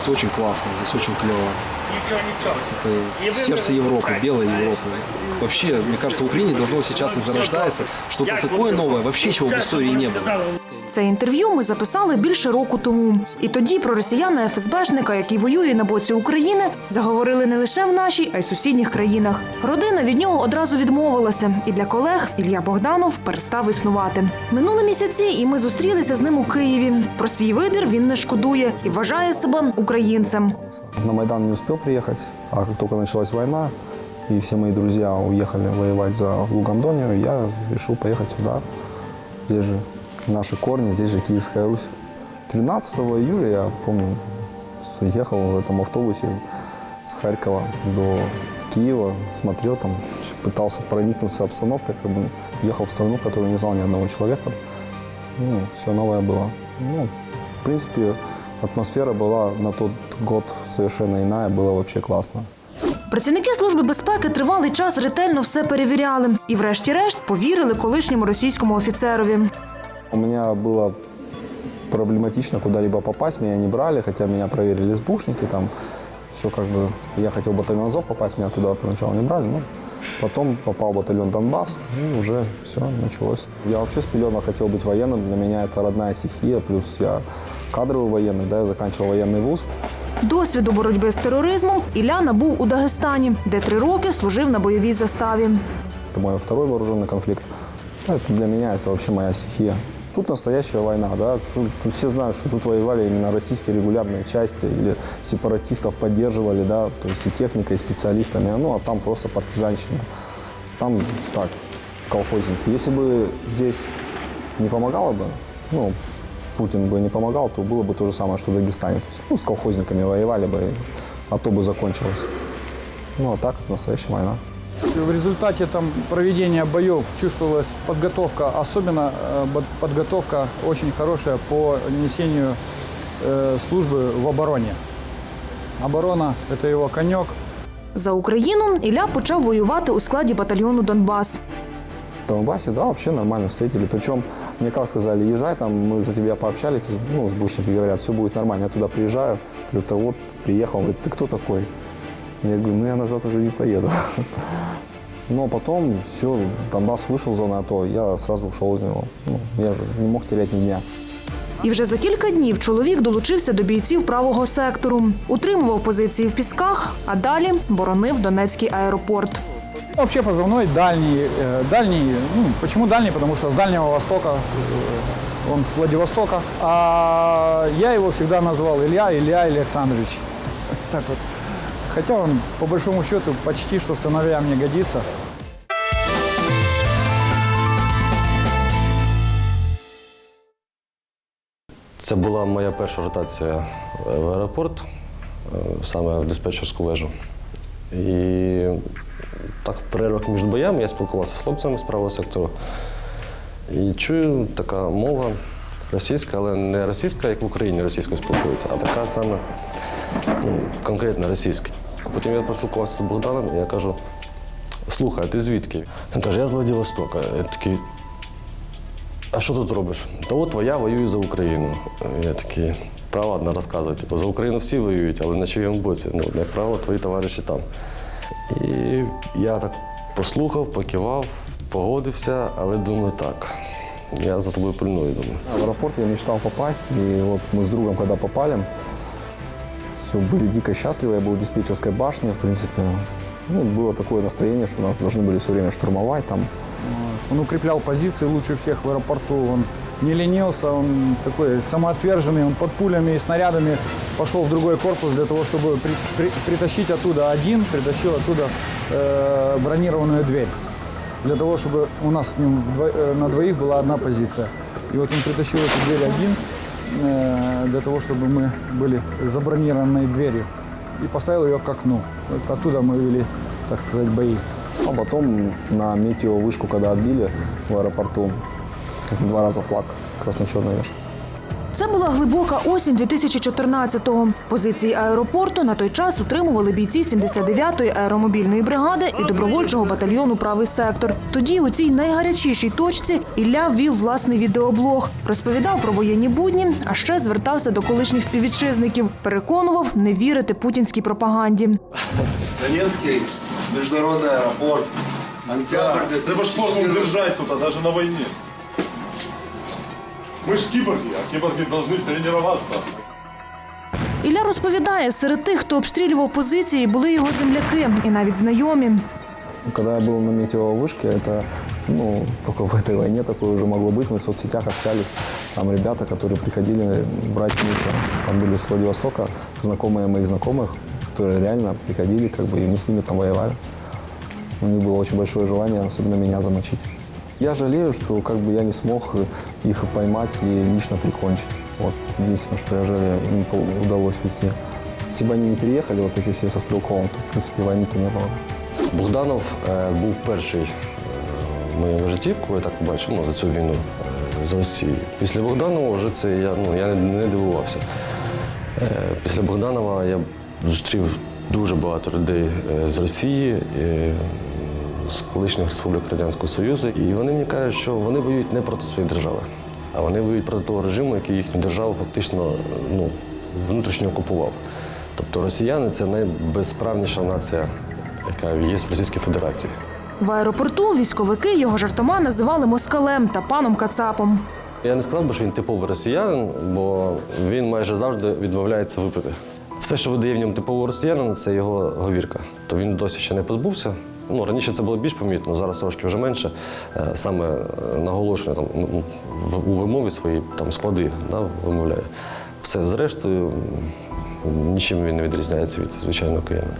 здесь очень классно, здесь очень клево. Нічого, нічого. Это сердце Европы, белой Европы. Вообще, мне кажется, в Украине должно сейчас и зарождается что-то такое новое, вообще чего в истории не было. Це інтерв'ю ми записали більше року тому. І тоді про росіяна ФСБшника, який воює на боці України, заговорили не лише в нашій, а й сусідніх країнах. Родина від нього одразу відмовилася, і для колег Ілля Богданов перестав існувати. Минули місяці, і ми зустрілися з ним у Києві. Про свій вибір він не шкодує і вважає себе Українцем. На Майдан не успел приехать, а как только началась война, и все мои друзья уехали воевать за Лугандонию, я решил поехать сюда. Здесь же наши корни, здесь же Киевская Русь. 13 июля, я помню, ехал в этом автобусе с Харькова до Киева, смотрел там, пытался проникнуться обстановкой, как бы ехал в страну, в которой не знал ни одного человека. Ну, все новое было. Ну, в принципе, атмосфера была на тот год совершенно иная, было вообще классно. Працівники служби безпеки тривалий час ретельно все перевіряли і, врешті-решт, повірили колишньому російському офіцерові. У меня было проблематично куда-либо попасть, меня не брали, хотя меня проверили СБУшники, там все как бы, я хотел в батальон Азов попасть, меня туда поначалу не брали, но потом попал в батальон Донбасс, и уже все началось. Я вообще с пелена хотел быть военным, для меня это родная стихия, плюс я кадровый военный, да, я заканчивал военный вуз. Досвіду боротьби з тероризмом Ілля набув у Дагестані, де три роки служив на бойовій заставі. Это мой второй вооруженный конфликт. Ну, это для меня это вообще моя стихия. Тут настоящая война, да. Шу- тут все знают, что тут воевали именно российские регулярные части или сепаратистов поддерживали, да, то есть и техникой, и специалистами. Ну, а там просто партизанщина. Там так, колхозники. Если бы здесь не помогало бы, ну, Путин бы не помогал, то было бы то же самое, что в Дагестане. То есть, ну, с колхозниками воевали бы, а то бы закончилось. Ну, а так, это настоящая война. В результате там проведения боев чувствовалась подготовка, особенно э, бо- подготовка очень хорошая по несению э, службы в обороне. Оборона – это его конек. За Україну Ілля почав воювати у складі батальйону Донбас. В Донбассе, да, вообще нормально встретили. Причем мне как сказали, езжай, там мы за тебя пообщались, ну, сбушники говорят, все будет нормально. Я туда приезжаю, говорю, «Да вот, приехал, говорит, ты кто такой? Я говорю, ну я назад уже не поеду. Но потом все, Донбасс вышел в зону АТО, я сразу ушел из него. Ну, я же не мог терять ни дня. І вже за кілька днів чоловік долучився до бійців правого сектору, утримував позиції в пісках, а далі боронив Донецький аеропорт. Вообще позывной дальний. э, дальний, ну, почему дальний? Потому что с Дальнего Востока, э, он с Владивостока. А я его всегда назвал Илья, Илья Александрович. Так вот. Хотя он, по большому счету, почти что сыновья мне годится. Це була моя перша ротація е, в аеропорт, е, саме в диспетчерську вежу. І так в перервах між боями я спілкувався з хлопцями з правого сектору. І чую така мова російська, але не російська, як в Україні російською спілкується, а така саме ну, конкретно російська. Потім я поспілкувався з Богданом, і я кажу: слухай, ти звідки? Він каже, я з Владивостока. Я такий, а що тут робиш? Та от я воюю за Україну. Я такий, та ладно, розказуй. Типу, за Україну всі воюють, але на чиєму боці. Ну, як правило, твої товариші там. І я так послухав, покивав, погодився, але думаю, так. Я за тобою пильную, думаю. В аэропорт я мечтал попасть, и вот мы с другом, когда попали, все, были дико счастливы. Я был в диспетчерской башне, в принципе. Ну, было такое настроение, что нас должны были все время штурмовать там. Он укреплял позиции лучше всех в аэропорту. Он не ленился, он такой самоотверженный. Он под пулями и снарядами пошел в другой корпус для того, чтобы при- при- притащить оттуда один, притащил оттуда э, бронированную дверь. Для того, чтобы у нас с ним вдво- э, на двоих была одна позиция. И вот он притащил эту дверь один, э, для того, чтобы мы были забронированной дверью. И поставил ее к окну. Вот оттуда мы вели, так сказать, бои. А потом на метеовышку, когда отбили в аэропорту, два раза флаг красно-черный вешал. Це була глибока осінь 2014-го. Позиції аеропорту на той час утримували бійці 79-ї аеромобільної бригади і добровольчого батальйону Правий сектор. Тоді у цій найгарячішій точці Ілля ввів власний відеоблог, розповідав про воєнні будні, а ще звертався до колишніх співвітчизників, переконував не вірити путінській пропаганді. Донецкий международный аэропорт. Октябрь Треба ж форму держать тут, а даже на войне. Мы ж киборги, а киборги должны тренироваться. Ілля розповідає, серед тих, хто обстрілював позиції, були його земляки і навіть знайомі. Когда я был на метеовой вышке, это, ну, только в этой войне такое уже могло быть. Мы в соцсетях общались. Там ребята, которые приходили брать митинг. Там были с Владивостока знакомые моих знакомых, которые реально приходили, как бы, и мы с ними там воевали. У них было очень большое желание, особенно меня замочить. Я жалею, что как бы я не смог их поймать и лично прикончить. Вот единственное, что я жалею, не пол- удалось уйти. Если бы они не переехали, вот эти все со Стрелковым, то, в принципе, войны-то не было. Богданов е, був перший е, в моєму житті, коли я так побачив ну, за цю війну е, з Росією. Після Богданова вже це я, ну, я не, не дивувався. Е, Після Богданова я зустрів дуже багато людей е, з Росії, е, з колишніх республік Радянського Союзу, і вони мені кажуть, що вони воюють не проти своєї держави, а вони воюють проти того режиму, який їхню державу фактично ну, внутрішньо окупував. Тобто росіяни це найбезправніша нація, яка є в Російській Федерації. В аеропорту військовики його жартома називали москалем та паном Кацапом. Я не сказав би, що він типовий росіянин, бо він майже завжди відмовляється випити. Все, що видає в ньому типового росіянина, це його говірка. То він досі ще не позбувся. Ну, раніше це було більш помітно, зараз трошки вже менше. Е, Саме е, наголошення там, ну, у вимові свої там, склади да, вимовляє. Все, зрештою, нічим він не відрізняється від звичайного киянина.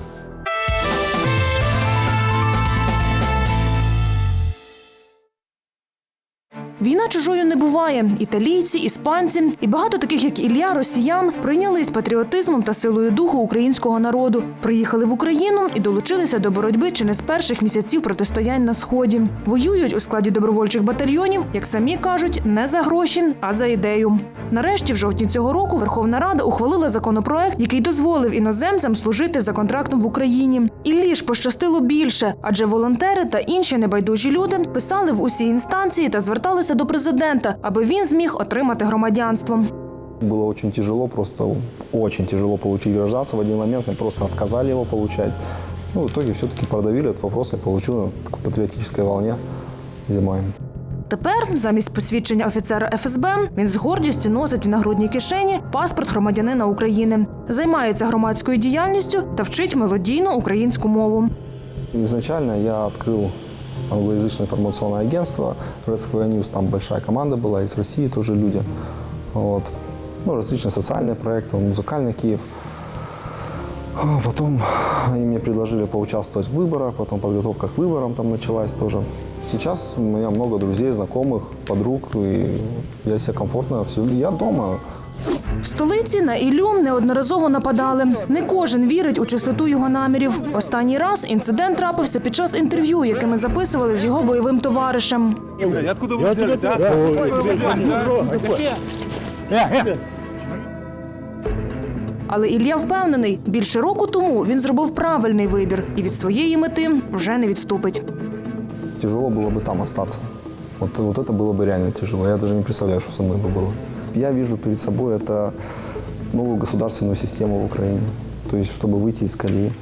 Війна чужою не буває. Італійці, іспанці і багато таких, як Ілля, росіян, прийнялись патріотизмом та силою духу українського народу. Приїхали в Україну і долучилися до боротьби чи не з перших місяців протистоянь на сході. Воюють у складі добровольчих батальйонів, як самі кажуть, не за гроші, а за ідею. Нарешті, в жовтні цього року, Верховна Рада ухвалила законопроект, який дозволив іноземцям служити за контрактом в Україні. Іллі ж пощастило більше, адже волонтери та інші небайдужі люди писали в усі інстанції та зверталися до президента, аби він зміг отримати громадянство. Было очень тяжело, просто очень тяжело получить гражданство. В один момент мне просто отказали его получать. Ну, в итоге все-таки продавили этот вопрос, я получил на такой патриотической волне зимой. Тепер, замість посвідчення офіцера ФСБ, він з гордістю носить в нагрудній кишені паспорт громадянина України, займається громадською діяльністю та вчить мелодійну українську мову. Изначально я открыл англоязычное информационное агентство RSKV News. Там большая команда была, из России тоже люди. Вот. Ну, различные социальные проекты, музыкальный Киев. А Потом они мне предложили поучаствовать в выборах, потом подготовка к выборам там началась тоже. Сейчас у меня много друзей, знакомых, подруг, и я себя комфортно, я дома, В столиці на Іллю неодноразово нападали. Не кожен вірить у чистоту його намірів. Останній раз інцидент трапився під час інтерв'ю, яке ми записували з його бойовим товаришем. Але Ілля впевнений, більше року тому він зробив правильний вибір і від своєї мети вже не відступить. тяжело было бы там остаться. Вот, вот это было бы реально тяжело. Я даже не представляю, что со мной бы было. Я вижу перед собой это новую государственную систему в Украине. То есть, чтобы выйти из колеи.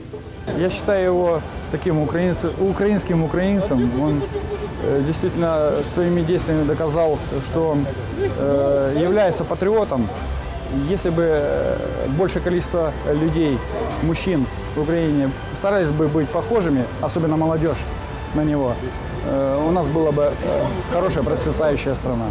Я считаю его таким украинцем, украинским украинцем. Он э, действительно своими действиями доказал, что он э, является патриотом. Если бы э, большее количество людей, мужчин в Украине старались бы быть похожими, особенно молодежь, на него, э, у нас была бы э, хорошая процветающая страна.